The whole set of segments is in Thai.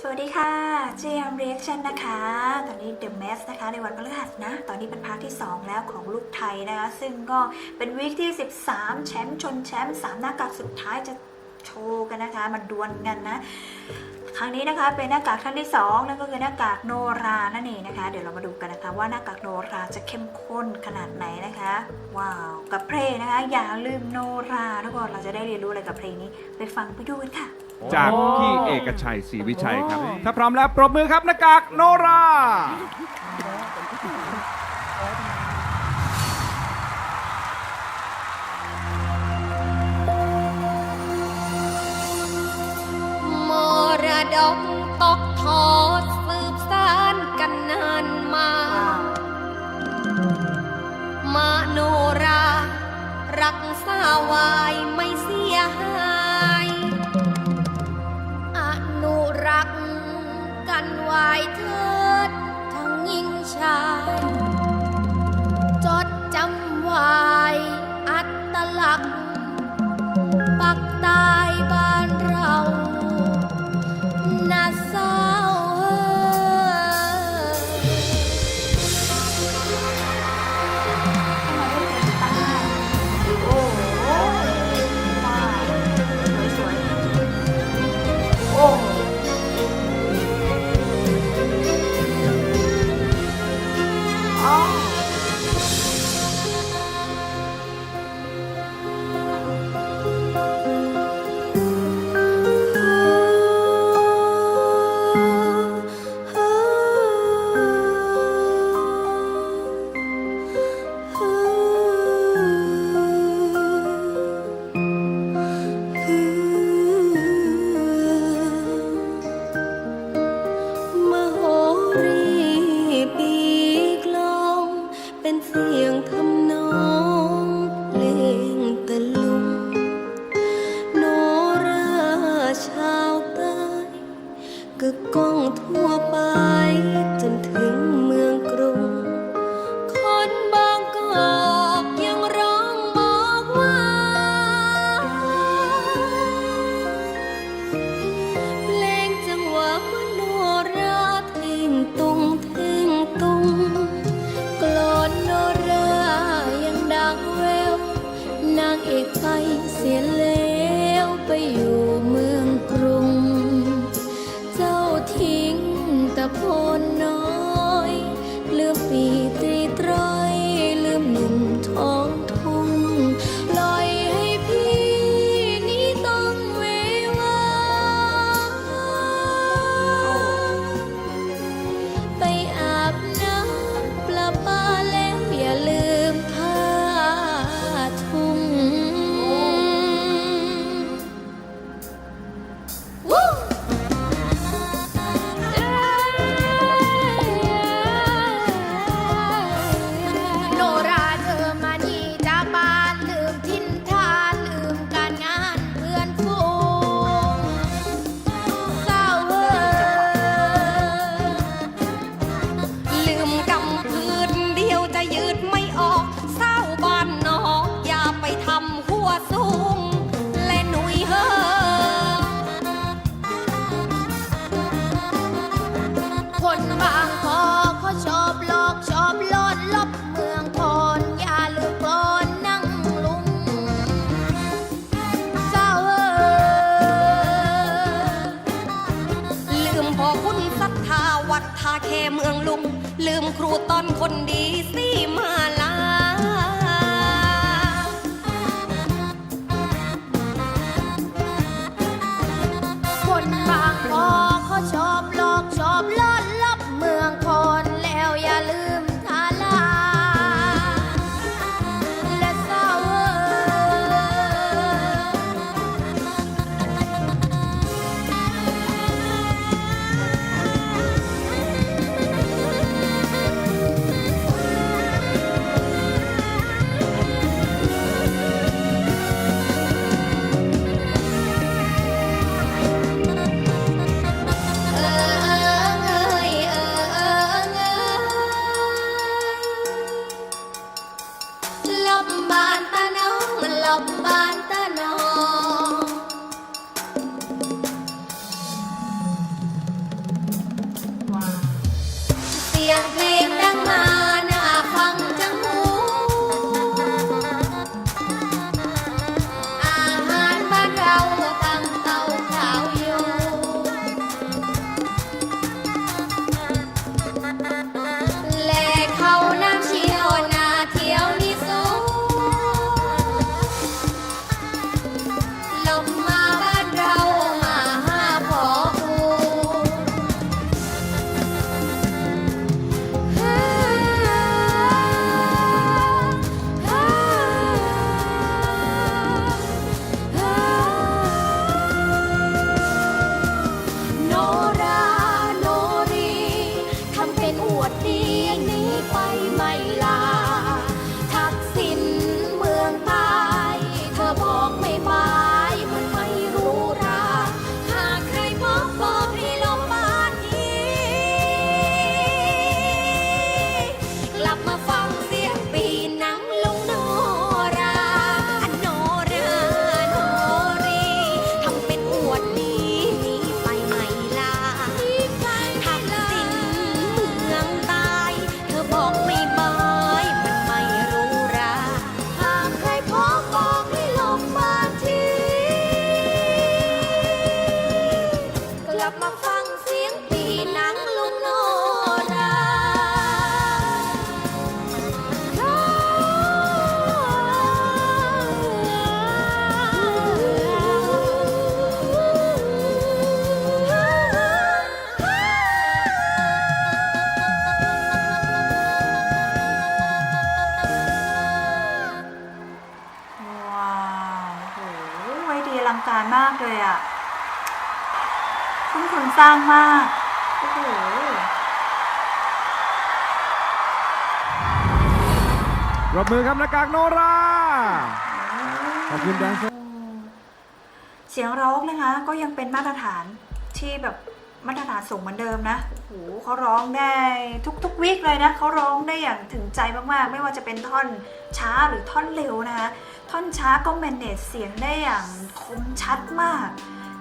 สวัสดีค่ะ JM Reaction นะคะ ตอนนี้ The Mask นะคะ ในวันพฤหัสนะ ตอนนี้เป็นพาร์ทที่ 2 แล้วของลูกไทยนะคะ ซึ่งก็เป็นวีคที่ 13 แชมป์ชนแชมป์3หน้ากากสุดท้ายจะโชว์กันนะคะ มันดวลกันนะ ครั้งนี้นะคะเป็นหน้ากากท่านที่2นั่นก็คือหน้ากากโนรานั่นเองนะคะ เดี๋ยวเรามาดูกันนะคะว่าหน้ากากโนราจะเข้มข้นขนาดไหนนะคะ ว้าว กับเพลงนะคะ อย่าลืมโนราทุกคนเราจะได้เรียนรู้อะไรกับเพลงนี้ ไปฟังไปดูกันค่ะ จากพี่เอกชัยศรีวิชัยครับ ถ้าพร้อมแล้วปรบมือครับหน้ากากโนรา มรดกตกทอดสืบสานกันนานมามาโนรา รักษาวายไม่ กึกก้องทั่วไป อ ทุ่มทุนสร้างมาก โอ้โหปรบมือครับหน้ากากโนรา ขอบคุณแดนเซอร์เสียงร้องนะคะ ก็ยังเป็นมาตรฐานที่แบบมาตรฐานสูงเหมือนเดิมนะโอ้โหเขาร้องได้ทุกๆวีคเลยนะเขาร้องได้อย่างถึงใจมากๆ ไม่ว่าจะเป็นท่อนช้าหรือท่อนเร็วนะคะ ท่อนช้าก็แมนเนจเสียงได้อย่างคมชัดมาก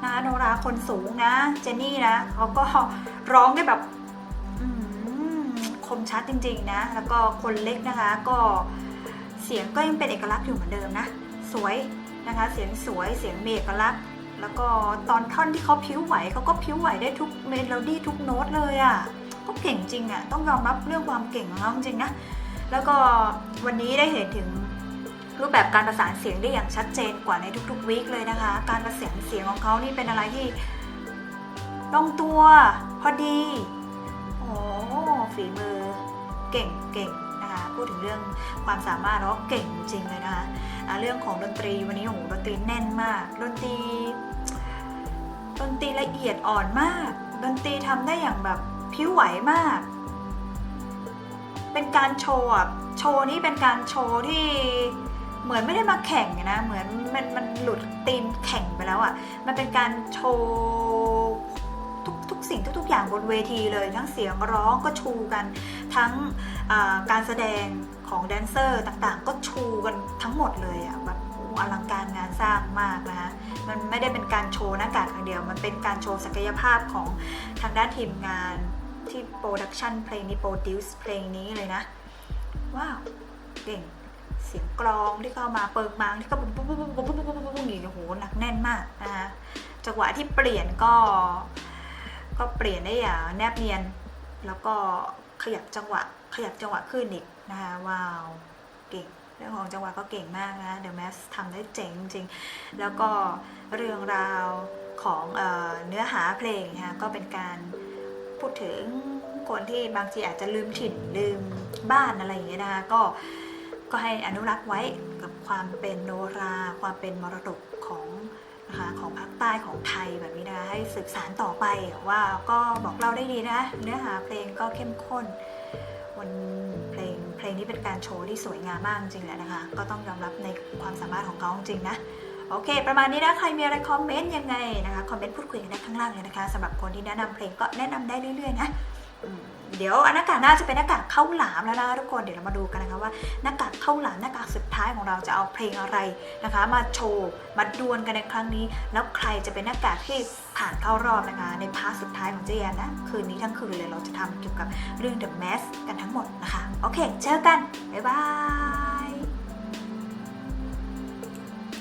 นะโนราคนสูงนะ เจนนี่นะเขาก็ร้องได้แบบคมชัดจริงๆนะ แล้วก็คนเล็กนะคะ ก็เสียงก็ยังเป็นเอกลักษณ์อยู่เหมือนเดิมนะ สวยนะคะ เสียงสวยเสียงเอกลักษณ์แล้วก็ตอนท่อนที่เขาพิ้วไหวเขาก็พิ้วไหวได้ทุกเมโลดี้ทุกโน้ตเลยอะ่ะก็เก่งจริงอะ่ะต้องยอมรับเรื่องความเก่งของเขาจริงนะแล้วก็วันนี้ได้เห็นถึง รูปแบบการประสานเสียงได้อย่างชัดเจนกว่าในทุกๆวีคเลยนะคะ การประสานเสียงของเขานี่เป็นอะไรที่ลงตัวพอดี โอ้ฝีมือเก่งเก่งนะคะพูดถึงเรื่องความสามารถแล้วเก่งจริงเลยนะคะะเรื่องของดนตรีวันนี้โอ้โหดนตรีแน่นมากดนตรีดนตรีละเอียดอ่อนมากดนตรีทำได้อย่างแบบผิวไหวมาก เป็นการโชว์โชว์นี้เป็นการโชว์ที่ เหมือนไม่ได้มาแข่งนะ เหมือนมันมันหลุดตีมแข่งไปแล้วอะมันเป็นการโชว์ทุกทุกสิ่งทุก ๆ อย่างบนเวทีเลย ทั้งเสียงร้องก็ชูกัน ทั้งการแสดงของแดนเซอร์ต่างๆ ก็ชูกันทั้งหมดเลยอะแบบอลังการงานสร้างมากนะคะมันไม่ได้เป็นการโชว์หน้ากากอย่างเดียว มันเป็นการโชว์ศักยภาพของทางด้านทีมงานที่โปรดักชันเพลงนี้โปรดิวซ์เพลงนี้เลยนะ ว้าว เก่ง เสียงกลองที่เข้ามาเปิงมางที่ก็ปุ๊บปุ๊บปุ๊บปุ๊บปุ๊บปุ๊บปุ๊บปุ๊บปุ๊บอย่างโอ้โหหนักแน่นมากนะคะจังหวะที่เปลี่ยนก็ ก็เปลี่ยนได้อย่างแนบเนียน แล้วก็ขยับจังหวะ ขยับจังหวะขึ้นอีกนะคะว้าวเก่งเรื่องของจังหวะก็เก่งมากนะ The Mask ทำได้เจ๋งจริง แล้วก็เรื่องราวของเอเนื้อหาเพลงนะคะก็เป็นการพูดถึงคนที่บางทีอาจจะลืมถิ่นลืมบ้านอะไรอย่างเงี้ยนะคะก็ ก็ให้อนุรักษ์ไว้กับความเป็นโนรา ความเป็นมรดกของนะคะของภาคใต้ของไทยแบบนี้นะคะให้สืบสานต่อไปว่าก็บอกเล่าได้ดีนะ เนื้อหาเพลงก็เข้มข้น วันเพลงเพลงนี้เป็นการโชว์ที่สวยงามมากจริงๆแหละนะคะ ก็ต้องยอมรับในความสามารถของเขาจริงนะโอเค ประมาณนี้นะ ใครมีอะไรคอมเมนต์ยังไงนะคะ คอมเมนต์พูดคุยกันได้ข้างล่างเลยนะคะสำหรับคนที่แนะนำเพลงก็แนะนำได้เรื่อยๆนะ เดี๋ยวหน้ากากน่าจะเป็นหน้ากากเข้าหลามแล้วนะคะทุกคนเดี๋ยวเรามาดูกันนะคะว่าหน้ากากเข้าหลามหน้ากากสุดท้ายของเราจะเอาเพลงอะไรนะคะ มาโชว์มาดวลกันในครั้งนี้ แล้วใครจะเป็นหน้ากากที่ผ่านเข้ารอบนะคะ ในพาร์ทสุดท้ายของเจยนนะ คืนนี้ทั้งคืนเลยเราจะทำเกี่ยวกับเรื่อง The Mask กันทั้งหมดนะคะ โอเค เจอกัน บ๊ายบาย